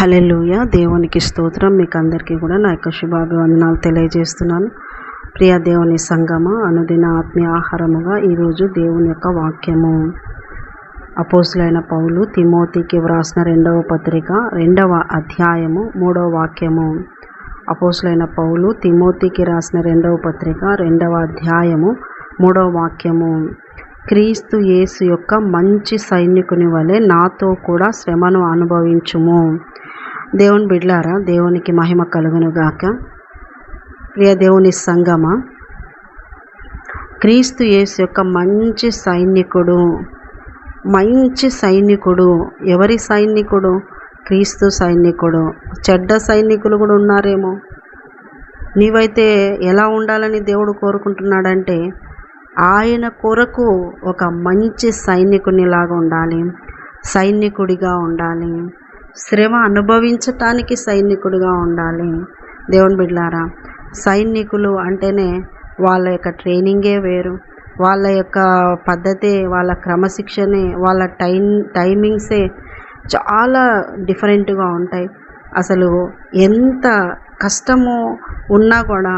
Hallelujah దేవునికి స్తోత్రం. మీకు అందరికీ కూడా నా యొక్క శుభాభివందనాలు తెలియజేస్తున్నాను. ప్రియ దేవుని సంగమ అనుదిన ఆత్మీయ ఆహారముగా ఈరోజు దేవుని యొక్క వాక్యము. అపోసులైన పౌలు తిమోతికి వ్రాసిన రెండవ పత్రిక రెండవ అధ్యాయము మూడవ వాక్యము. అపోసులైన పౌలు తిమోతికి రాసిన రెండవ పత్రిక రెండవ అధ్యాయము మూడవ వాక్యము. క్రీస్తు యేసు యొక్క మంచి సైనికుని వలె నాతో కూడా శ్రమను అనుభవించుము. దేవుని బిడ్లారా దేవునికి మహిమ కలుగును గాక ప్రియ దేవుని సంగమ క్రీస్తు యేసు యొక్క మంచి సైనికుడు మంచి సైనికుడు ఎవరి సైనికుడు? క్రీస్తు సైనికుడు. చెడ్డ సైనికులు కూడా ఉన్నారేమో. నీవైతే ఎలా ఉండాలని దేవుడు కోరుకుంటున్నాడంటే ఆయన కొరకు ఒక మంచి సైనికునిలాగా ఉండాలి సైనికుడిగా ఉండాలి. శ్రమ అనుభవించటానికి సైనికుడిగా ఉండాలి. దేవుని బిడ్లారా సైనికులు అంటేనే వాళ్ళ యొక్క ట్రైనింగే వేరు. వాళ్ళ యొక్క పద్ధతే వాళ్ళ క్రమశిక్షణే వాళ్ళ టైం టైమింగ్సే చాలా డిఫరెంట్గా ఉంటాయి. అసలు ఎంత కష్టము ఉన్నా కూడా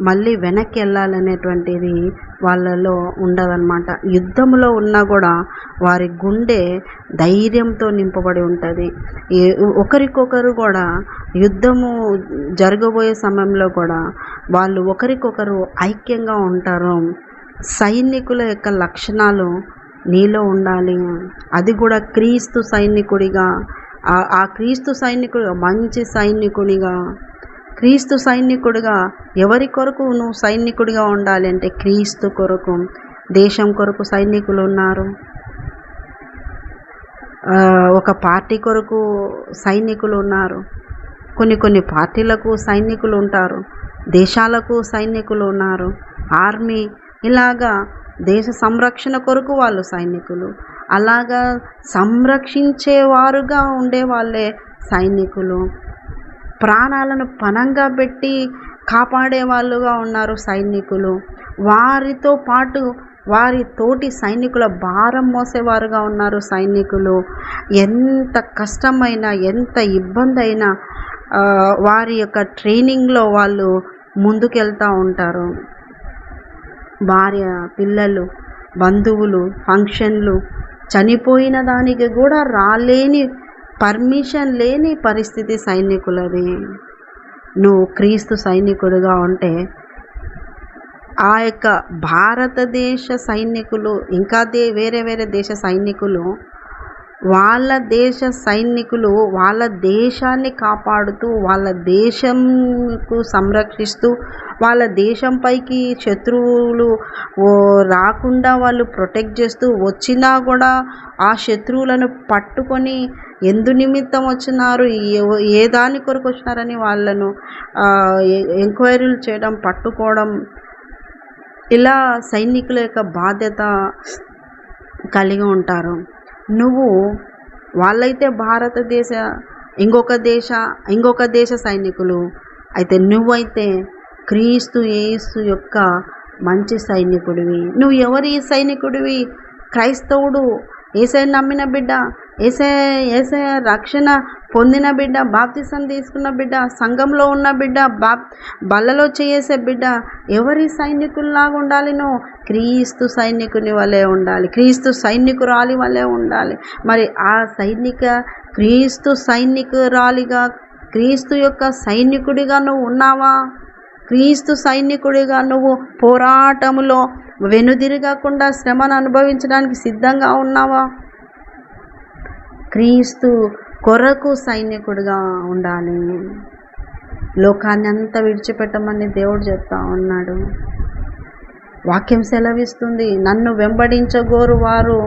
మళ్ళీ వెనక్కి వెళ్ళాలనేటువంటిది వాళ్ళలో ఉండదన్నమాట. యుద్ధంలో ఉన్నా కూడా వారి గుండె ధైర్యంతో నింపబడి ఉంటుంది. ఒకరికొకరు కూడా యుద్ధము జరగబోయే సమయంలో కూడా వాళ్ళు ఒకరికొకరు ఐక్యంగా ఉంటారు. సైనికుల యొక్క లక్షణాలు నీలో ఉండాలి. అది కూడా క్రీస్తు సైనికుడిగా ఆ క్రీస్తు సైనికుడు మంచి సైనికుడిగా క్రీస్తు సైనికుడిగా ఎవరి కొరకు నువ్వు సైనికుడిగా ఉండాలి అంటే క్రీస్తు కొరకు దేశం కొరకు సైనికులు ఉన్నారు. ఒక పార్టీ కొరకు సైనికులు ఉన్నారు. కొన్ని కొన్ని పార్టీలకు సైనికులు ఉంటారు. దేశాలకు సైనికులు ఉన్నారు. ఆర్మీ ఇలాగా దేశ సంరక్షణ కొరకు వాళ్ళు సైనికులు. అలాగా సంరక్షించేవారుగా ఉండే వాళ్ళే సైనికులు. ప్రాణాలను పణంగా పెట్టి కాపాడే వాళ్ళుగా ఉన్నారు సైనికులు. వారితో పాటు వారి తోటి సైనికుల భారం మోసేవారుగా ఉన్నారు సైనికులు. ఎంత కష్టమైన ఎంత ఇబ్బంది అయినా వారి యొక్క ట్రైనింగ్లో వాళ్ళు ముందుకెళ్తూ ఉంటారు. భార్య పిల్లలు బంధువులు ఫంక్షన్లు చనిపోయిన దానికి కూడా రాలేని పర్మిషన్ లేని పరిస్థితి సైనికులది. నువ్వు క్రీస్తు సైనికుడుగా ఉంటే ఆ యొక్క భారతదేశ సైనికులు ఇంకా దే వేరే వేరే దేశ సైనికులు వాళ్ళ దేశ సైనికులు వాళ్ళ దేశాన్ని కాపాడుతూ వాళ్ళ దేశంకు సంరక్షిస్తూ వాళ్ళ దేశంపైకి శత్రువులు రాకుండా వాళ్ళు ప్రొటెక్ట్ చేస్తూ వచ్చినా కూడా ఆ శత్రువులను పట్టుకొని ఎందు నిమిత్తం వచ్చినారు ఏ దాని కొరకు వచ్చినారని వాళ్ళను ఎంక్వైరీలు చేయడం పట్టుకోవడం ఇలా సైనికుల యొక్క బాధ్యత కలిగి ఉంటారు. నువ్వు వాళ్ళైతే భారతదేశ ఇంకొక దేశ ఇంకొక దేశ సైనికులు అయితే నువ్వైతే క్రీస్తు యేసు యొక్క మంచి సైనికుడివి. నువ్వు ఎవరి సైనికుడివి? క్రైస్తవుడు. ఏసై నమ్మిన బిడ్డ ఏసే ఏసే రక్షణ పొందిన బిడ్డ బాప్తిసం తీసుకున్న బిడ్డ సంఘంలో ఉన్న బిడ్డ బాప్ బల్లలో చేసే బిడ్డ ఎవరి సైనికుల్లాగా ఉండాలినో? క్రీస్తు సైనికుని వలె ఉండాలి. క్రీస్తు సైనికురాలి వలె ఉండాలి. మరి ఆ సైనిక క్రీస్తు సైనికురాలిగా క్రీస్తు యొక్క సైనికుడిగా నువ్వు ఉన్నావా? క్రీస్తు సైనికుడిగా నువ్వు పోరాటములో వెనుదిరగకుండా శ్రమను అనుభవించడానికి సిద్ధంగా ఉన్నావా? క్రీస్తు కొరకు సైనికుడిగా ఉండాలి. లోకాన్ని అంతా విడిచిపెట్టమని దేవుడు చెప్తా ఉన్నాడు. వాక్యం సెలవిస్తుంది నన్ను వెంబడించగోరు వారు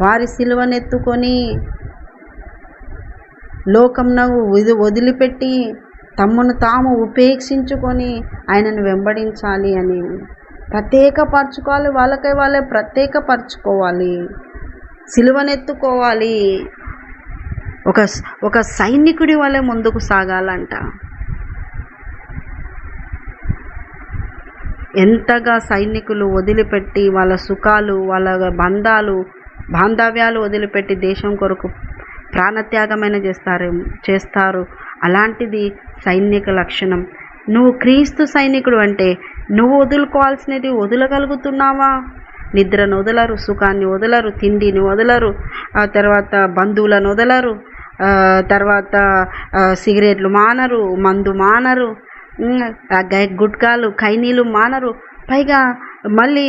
వారి సిలువనెత్తుకొని లోకంను ఇది వదిలిపెట్టి తమ్మును తాము ఉపేక్షించుకొని ఆయనను వెంబడించాలి అని. ప్రత్యేకపరచుకోవాలి వాళ్ళకై వాళ్ళే ప్రత్యేకపరచుకోవాలి. సిలువనెత్తుకోవాలి. ఒక ఒక సైనికుడి వల్లే ముందుకు సాగాలంట. ఎంతగా సైనికులు వదిలిపెట్టి వాళ్ళ సుఖాలు వాళ్ళ బంధాలు బాంధవ్యాలు వదిలిపెట్టి దేశం కొరకు ప్రాణత్యాగమైన చేస్తారు చేస్తారు. అలాంటిది సైనిక లక్షణం. నువ్వు క్రీస్తు సైనికుడు అంటే నువ్వు వదులుకోవాల్సినది వదలగలుగుతున్నావా? నిద్రను వదలరు సుఖాన్ని వదలరు తిండిని వదలరు ఆ తర్వాత బంధువులను వదలరు తర్వాత సిగరెట్లు మానరు మందు మానరు గుట్కాలు ఖైనీలు మానరు. పైగా మళ్ళీ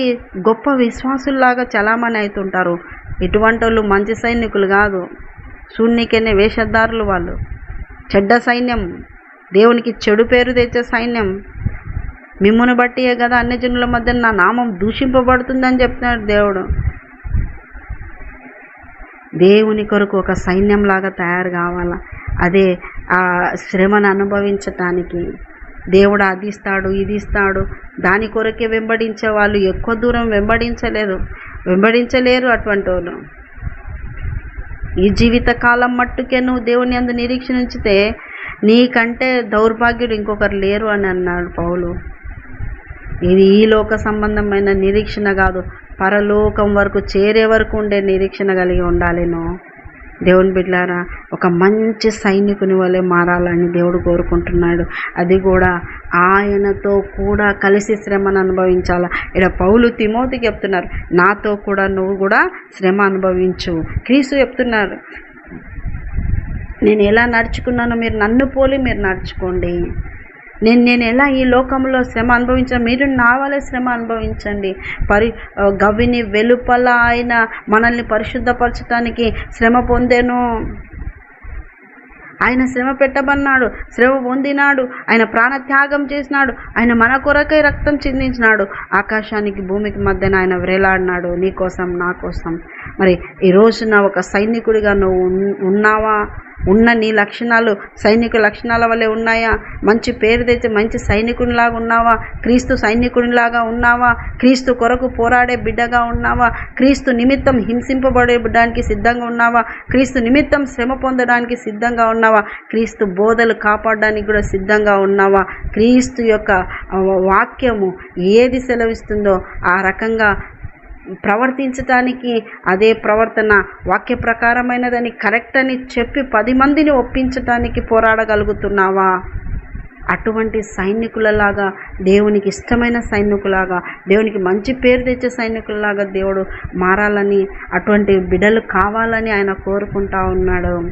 గొప్ప విశ్వాసుల్లాగా చలామణి అవుతుంటారు ఇటువంటి వాళ్ళు మంచి సైనికులు కాదు. శూన్యకనే వేషధారులు వాళ్ళు. చెడ్డ సైన్యం. దేవునికి చెడు పేరు తెచ్చే సైన్యం. మిమ్మును బట్టియే కదా అన్ని జనుల మధ్య నా నామం దూషింపబడుతుందని చెప్తున్నాడు దేవుడు. దేవుని కొరకు ఒక సైన్యంలాగా తయారు కావాలా? అదే ఆ శ్రమను అనుభవించటానికి. దేవుడు అది ఇస్తాడు ఇది ఇస్తాడు. దాని కొరకే వెంబడించే వాళ్ళు ఎక్కువ దూరం వెంబడించలేదు. వెంబడించలేరు అటువంటి వాళ్ళు. ఈ జీవిత కాలం మట్టుకే నువ్వు దేవుని అందు నిరీక్షణ ఉంచితే నీకంటే దౌర్భాగ్యుడు ఇంకొకరు లేరు అని అన్నాడు పౌలు. ఇది ఈ లోక సంబంధమైన నిరీక్షణ కాదు. పరలోకం వరకు చేరే వరకు ఉండే నిరీక్షణ కలిగి ఉండాలేను దేవుని బిడ్డారా ఒక మంచి సైనికుని వలె మారాలని దేవుడు కోరుకుంటున్నాడు. అది కూడా ఆయనతో కూడా కలిసి శ్రమను అనుభవించాల? ఇక్కడ పౌలు తిమోతికి చెప్తున్నారు నాతో కూడా నువ్వు కూడా శ్రమ అనుభవించు. క్రీస్తు చెప్తున్నారు నేను ఎలా నడుచుకున్నానో మీరు నన్ను పోలి మీరు నడుచుకోండి. నేను నేను ఎలా ఈ లోకంలో శ్రమ అనుభవించాను మీరు నా వల్లే శ్రమ అనుభవించండి. పరి గవిని వెలుపల ఆయన మనల్ని పరిశుద్ధపరచడానికి శ్రమ పొందాను. ఆయన శ్రమ పెట్టబన్నాడు శ్రమ పొందినాడు ఆయన ప్రాణత్యాగం చేసినాడు ఆయన మన కొరకై రక్తం చిందించినాడు. ఆకాశానికి భూమికి మధ్యన ఆయన వ్రేలాడినాడు నీ కోసం నా కోసం. మరి ఈ రోజున ఒక సైనికుడిగా నువ్వు ఉన్- ఉన్నావా? ఉన్న నీ లక్షణాలు సైనిక లక్షణాల వల్లే ఉన్నాయా? మంచి పేరు తెచ్చి మంచి సైనికునిలాగా ఉన్నావా? క్రీస్తు సైనికునిలాగా ఉన్నావా? క్రీస్తు కొరకు పోరాడే బిడ్డగా ఉన్నావా? క్రీస్తు నిమిత్తం హింసింపబడే బిడ్డానికి సిద్ధంగా ఉన్నావా? క్రీస్తు నిమిత్తం శ్రమ పొందడానికి సిద్ధంగా ఉన్నావా? క్రీస్తు బోధలు కాపాడడానికి కూడా సిద్ధంగా ఉన్నావా? క్రీస్తు యొక్క వాక్యము ఏది సెలవిస్తుందో ఆ రకంగా ప్రవర్తించటానికి అదే ప్రవర్తన వాక్య ప్రకారమైనదని కరెక్ట్ అని చెప్పి పది మందిని ఒప్పించటానికి పోరాడగలుగుతున్నావా? అటువంటి సైనికులలాగా దేవునికి ఇష్టమైన సైనికులాగా దేవునికి మంచి పేరు తెచ్చే సైనికులలాగా దేవుడు మారాలని అటువంటి బిడలు కావాలని ఆయన కోరుకుంటా ఉన్నాడు.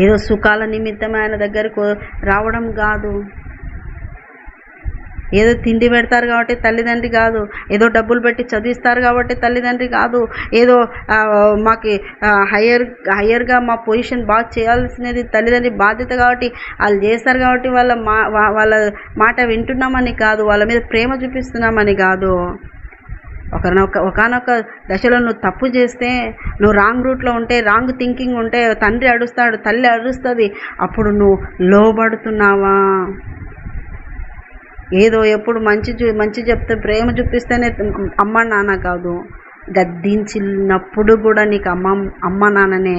ఏదో సుఖాల నిమిత్తమే ఆయన దగ్గరకు రావడం కాదు. ఏదో తిండి పెడతారు కాబట్టి తల్లిదండ్రి కాదు. ఏదో డబ్బులు పెట్టి చదివిస్తారు కాబట్టి తల్లిదండ్రి కాదు. ఏదో మాకు హయ్యర్ హయ్యర్గా మా పొజిషన్ బాగా చేయాల్సినది తల్లిదండ్రి బాధ్యత కాబట్టి వాళ్ళు చేస్తారు కాబట్టి వాళ్ళ మా వాళ్ళ మాట వింటున్నామని కాదు. వాళ్ళ మీద ప్రేమ చూపిస్తున్నామని కాదు. ఒకనొక ఒకనొక దశలో నువ్వు తప్పు చేస్తే నువ్వు రాంగ్ రూట్లో ఉంటే రాంగ్ థింకింగ్ ఉంటే తండ్రి అడుస్తాడు తల్లి అడుస్తుంది అప్పుడు నువ్వు లోబడుతున్నావా? ఏదో ఎప్పుడు మంచి చూ మంచి చెప్తే ప్రేమ చూపిస్తేనే అమ్మ నాన్న కాదు. గద్దించినప్పుడు కూడా నీకు అమ్మ అమ్మ నాన్ననే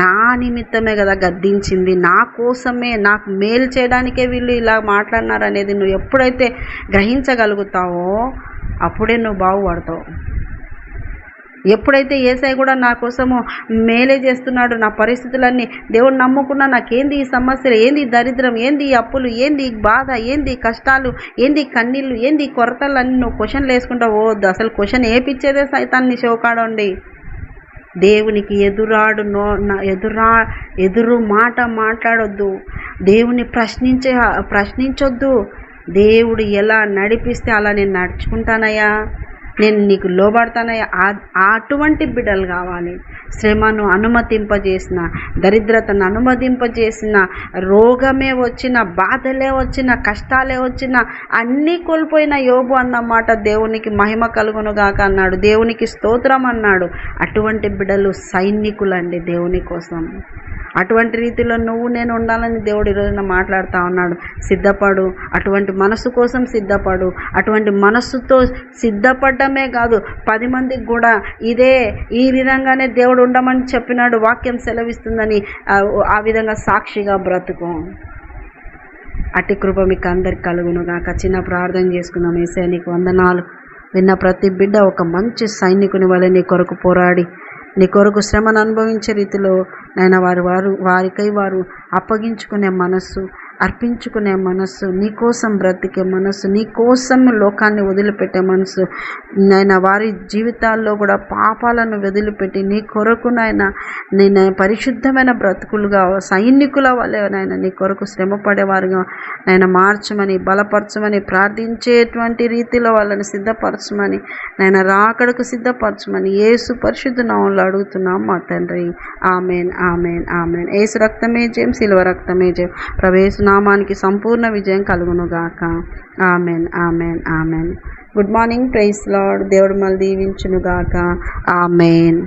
నా నిమిత్తమే కదా గద్దించింది. నా కోసమే నాకు మేలు చేయడానికే వీళ్ళు ఇలా మాట్లాడినారు అనేది నువ్వు ఎప్పుడైతే గ్రహించగలుగుతావో అప్పుడే నువ్వు బాగుపడతావు. ఎప్పుడైతే ఏసై కూడా నా కోసము మేలే చేస్తున్నాడు నా పరిస్థితులన్నీ దేవుడు నమ్ముకున్నా నాకేంది ఈ సమస్యలు ఏంది దరిద్రం ఏంది అప్పులు ఏంది బాధ ఏంది కష్టాలు ఏంది కన్నీళ్ళు ఏంది కొరతలు అన్నీ నువ్వు క్వశ్చన్లు వేసుకుంటావు వద్దు అసలు క్వశ్చన్ ఏపిచ్చేదే సైతాన్ని శోకాడండి. దేవునికి ఎదురాడు నో ఎదురా ఎదురు మాట మాట్లాడొద్దు. దేవుని ప్రశ్నించే ప్రశ్నించొద్దు. దేవుడు ఎలా నడిపిస్తే అలా నేను నడుచుకుంటానయ్యా. నేను నీకు లోబడతానయ్యా ఆ- అటువంటి బిడ్డలు కావాలి. శ్రమను అనుమతింపజేసిన దరిద్రతను అనుమతింపజేసిన రోగమే వచ్చిన బాధలే వచ్చిన కష్టాలే వచ్చిన అన్నీ కోల్పోయిన యోబు అన్నమాట దేవునికి మహిమ కలుగునుగాక అన్నాడు. దేవునికి స్తోత్రం అన్నాడు. అటువంటి బిడ్డలు సైనికులండి దేవుని కోసం. అటువంటి రీతిలో నువ్వు నేను ఉండాలని దేవుడు ఈరోజున మాట్లాడుతూ ఉన్నాడు. సిద్ధపడు. అటువంటి మనసు కోసం సిద్ధపడు. అటువంటి మనస్సుతో సిద్ధపడమే కాదు పది మందికి కూడా ఇదే ఈ విధంగానే దేవుడు ఉండమని చెప్పినాడు వాక్యం సెలవిస్తుందని ఆ- విధంగా సాక్షిగా బ్రతుకు. అట్టి కృప మీకు అందరికి కలుగును గాక చిన్న ప్రార్థన చేసుకుందాం. ఏసే నీకు వందనాలు. విన్న ప్రతి బిడ్డ ఒక మంచి సైనికుని వల్ల నీ కొరకు పోరాడి నీ కొరకు శ్రమను అనుభవించే రీతిలో నాయన వారు వారు వారికై వారు అప్పగించుకునే మనస్సు అర్పించుకునే మనస్సు నీకోసం బ్రతికే మనస్సు నీకోసం లోకాన్ని వదిలిపెట్టే మనసు నాయన వారి జీవితాల్లో కూడా పాపాలను వదిలిపెట్టి నీ కొరకు నాయన నేను పరిశుద్ధమైన బ్రతుకులుగా సైనికుల వల్లే నాయన నీ కొరకు శ్రమ పడేవారుగా. నాయన మార్చమని బలపరచమని ప్రార్థించేటువంటి రీతిలో వాళ్ళని సిద్ధపరచమని నాయన రాకడకు సిద్ధపరచమని ఏసు పరిశుద్ధ నామంలో అడుగుతున్నాం మా తండ్రి. Amen amen amen. ఏసు రక్తమే జయం సిల్వ రక్తమే జయం. ప్రవేశ నామానికి సంపూర్ణ విజయం కలుగునుగాక. Amen amen amen. Good morning praise Lord దేవుడు మళ్ళీ దీవించునుగాక. ఆమెన్.